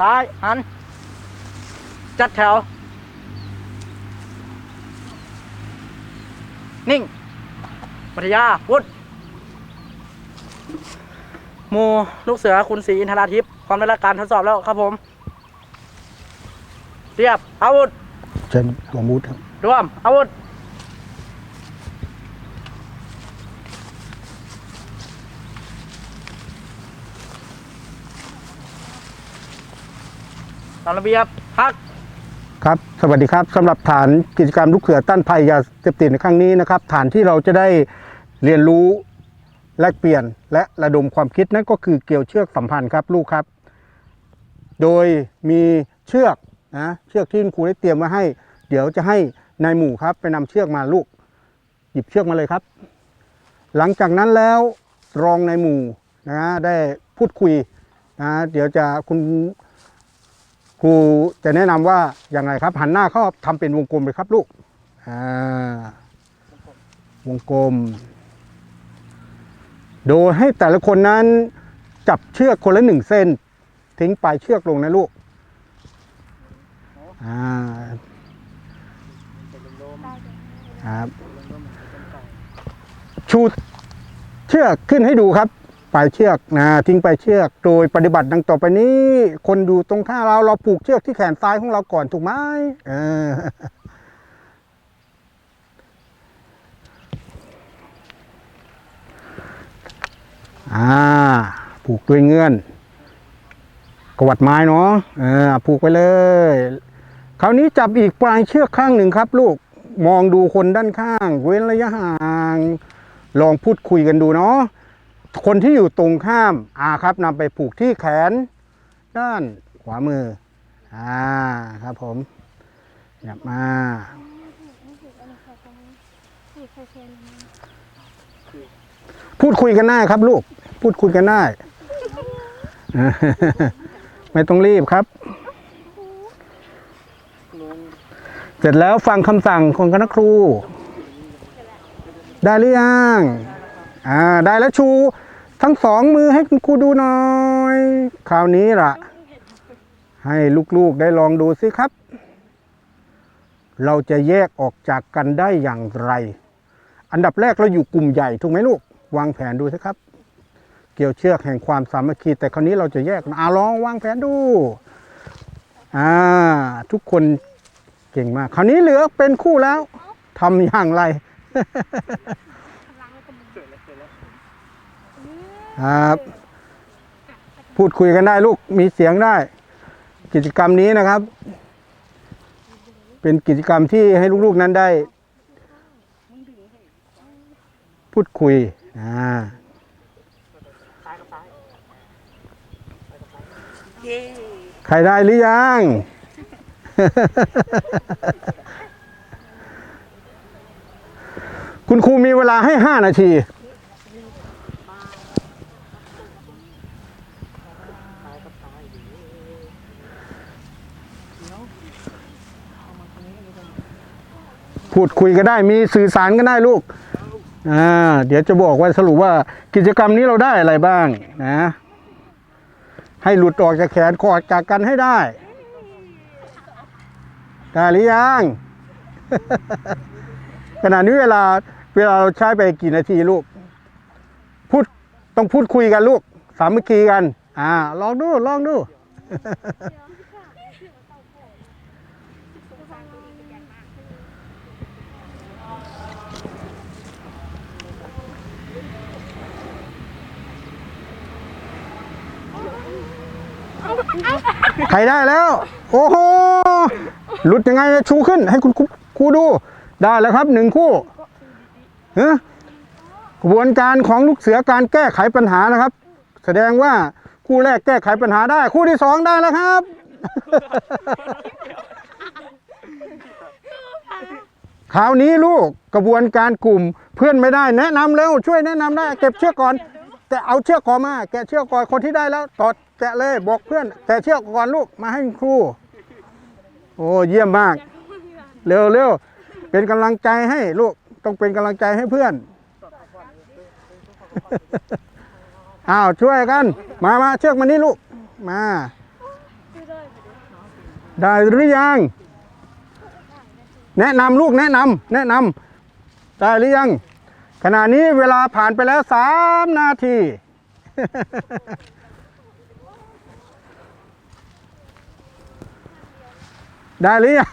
ซ้ายหัน จัดแถว นิ่งปัทยาวุฒหมูลูกเสือคุณศรีอินทราทิพย์พร้อมในรายการทดสอบแล้วครับผม เรียบอาวุธเชิญหลวงมูดครับรวมอาวุธามระเบียบพักครับ สวัสดีครับสำหรับฐานกิจกรรมลูกเสือต้านภัยยาเสพติดในครั้งนี้นะครับ ฐานที่เราจะได้เรียนรู้แลกเปลี่ยนและระดมความคิดนั่นก็คือเกี่ยวเชือกสัมพันธ์ครับลูกครับ โดยมีเชือกนะเชือกที่คุณครูได้เตรียมมาให้ เดี๋ยวจะให้นายหมู่ครับ ไปนำเชือกมาลูก หยิบเชือกมาเลยครับ หลังจากนั้นแล้วรองนายหมู่นะได้พูดคุยนะเดี๋ยวจะคุณ ครูจะแนะนำว่าอย่างไรครับหันหน้าเข้าทำเป็นวงกลมเลยครับลูกวงกลม โดยให้แต่ละคนนั้นจับเชือกคนละหนึ่งเส้น ทิ้งปลายเชือกลงนะลูกครับชูเชือกขึ้นให้ดูครับ ปลายเชือกนะทิ้งปลายเชือก โดยปฏิบัติดังต่อไปนี้ คนดูตรงข้าเราเราผูกเชือกที่แขนซ้ายของเราก่อนถูกไหมเอออ่า ผูกด้วยเงื่อนกวัดไม้เนาะเออผูกไปเลย คราวนี้จับอีกปลายเชือกข้างหนึ่งครับ ลูกมองดูคนด้านข้าง เว้นระยะห่าง ลองพูดคุยกันดูเนาะ คนที่อยู่ตรงข้ามอ่าครับนำไปผูกที่แขน ด้านขวามืออ่าครับผมหยับมาพูดคุยกันได้ครับลูก พูดคุยกันได้ ไม่ต้องรีบครับ เสร็จแล้วฟังคำสั่งของคณะครู ได้หรือยัง อ่าได้แล้วชู ทั้งสองมือให้คุณครูดูหน่อย คราวนี้ล่ะ ให้ลูกๆได้ลองดูสิครับ เราจะแยกออกจากกันได้อย่างไร อันดับแรกเราอยู่กลุ่มใหญ่ถูกไหมลูก วางแผนดูสิครับ เกี่ยวเชือกแห่งความสามัคคีแต่คราวนี้เราจะแยกอาลองวางแผนดูอ่าทุกคนเก่งมาก คราวนี้เหลือเป็นคู่แล้วทำอย่างไร ครับ พูดคุยกันได้ลูกมีเสียงได้ กิจกรรมนี้นะครับ เป็นกิจกรรมที่ให้ลูกๆนั้นได้ พูดคุยอ่าใครได้หรือยัง คุณครูมีเวลาให้ห้านาที พูดคุยก็ได้มีสื่อสารก็ได้ลูกอ่าเดี๋ยวจะบอกว่าสรุปว่ากิจกรรมนี้เราได้อะไรบ้างนะ ให้หลุดออกจากแขนคอดจากกันให้ได้ได้หรือยังขณะนี้เวลาเวลาเราใช้ไปกี่นาทีลูก พูดต้องพูดคุยกันลูก สามัคคีกัน อ่า ลองดู ลองดู ใครได้แล้ว โอ้โหหลุดยังไงชูขึ้น ให้คุณครูดู ได้แล้วครับหนึ่งคู่เฮ้กระบวนการของลูกเสือการแก้ไขปัญหานะครับ แสดงว่าคู่แรกแก้ไขปัญหาได้ คู่ที่สองได้แล้วครับ คราวนี้ลูกกระบวนการกลุ่มเพื่อนไม่ได้แนะนำเร็วช่วยแนะนำได้เก็บเชือกก่อน แต่เอาเชือกก่อมา แกะเชือกก่อนคนที่ได้แล้วตอดแกะเลยบอกเพื่อน แต่เชือกก่อนลูกมาให้ครู โอ้เยี่ยมมาก เร็วเร็วเป็นกำลังใจให้ลูกต้องเป็นกำลังใจให้เพื่อนอ้าวช่วยกัน มามาเชือกมานี่ลูก มา ได้หรือยัง แนะนำลูกแนะนำแนะนำได้หรือยัง ขณะนี้เวลาผ่านไปแล้วสามนาที ได้หรือยัง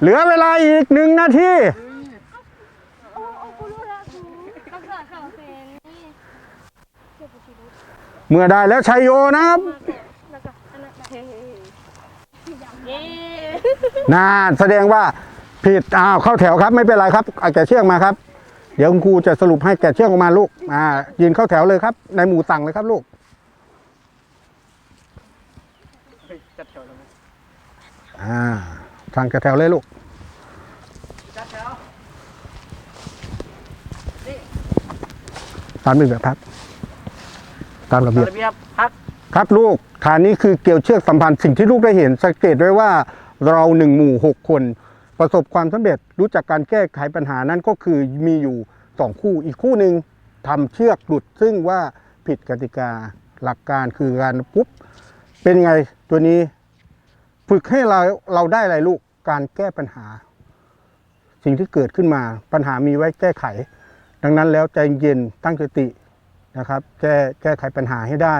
เหลือเวลาอีกหนึ่งนาทีโอ้โอ้กูรู้แล้วกูต้องเกิดข่าวเฟนนี่เก็บไปทีรู้เมื่อได้แล้วชัยโยนะครับแล้วก็อันนั้นเฮ้ยเย้น่าแสดงว่า ผิดอ้าวเข้าแถวครับ ไม่เป็นไรครับเอาแกะเชือกมาครับ เดี๋ยวคุณครูจะสรุปให้แกะเชือกออกมาลูกอ่ายืนเข้าแถวเลยครับ ในหมู่สั่งเลยครับลูกจัดแถวแล้วไหมอ่าสั่งแกะแถวเลยลูกจัดแถวตามระเบียบครับ ตามระเบียบระเบียบพักครับลูกฐานนี้คือเกี่ยวเชือกสัมพันธ์สิ่งที่ลูกได้เห็นสังเกตไว้ว่าเราหนึ่งหมู่หกคน ประสบความสำเร็จรู้จักการแก้ไขปัญหานั้นก็คือมีอยู่สองคู่อีกคู่หนึ่งทำเชือกหลุดซึ่งว่าผิดกติกาหลักการคือการปุ๊บเป็นไงตัวนี้ฝึกให้เราเราได้อะไรลูกการแก้ปัญหา สิ่งที่เกิดขึ้นมาปัญหามีไว้แก้ไข ดังนั้นแล้วใจเย็นตั้งสตินะครับ แก้แก้ไขปัญหาให้ได้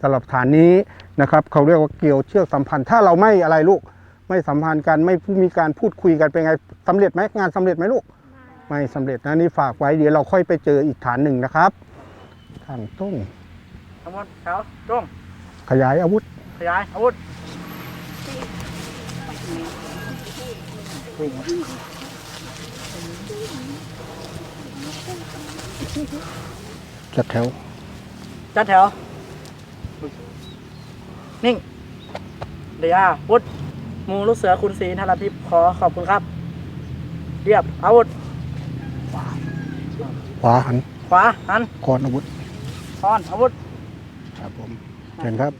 สำหรับฐานนี้นะครับ เขาเรียกว่าเกี่ยวเชือกสัมพันธ์ ถ้าเราไม่อะไรลูก ไม่สัมพันธ์กันไม่มีการพูดคุยกันเป็นไงสำเร็จไหมงานสำเร็จไหมลูก ไม่สำเร็จนะนี่ฝากไว้เดี๋ยวเราค่อยไปเจออีกฐานหนึ่งนะครับทางต้องทั้งหมดแถวตรงขยายอาวุธ ขยายอาวุธจัดแถว จัดแถว นิ่งเดียววุฒห มูลูกเสือคุณศรีธนทิพย์ขอขอบคุณครับ เรียบอาวุธขวาหันขวาหันก่อนอาวุธทอนอาวุธครับผมเชิญครับ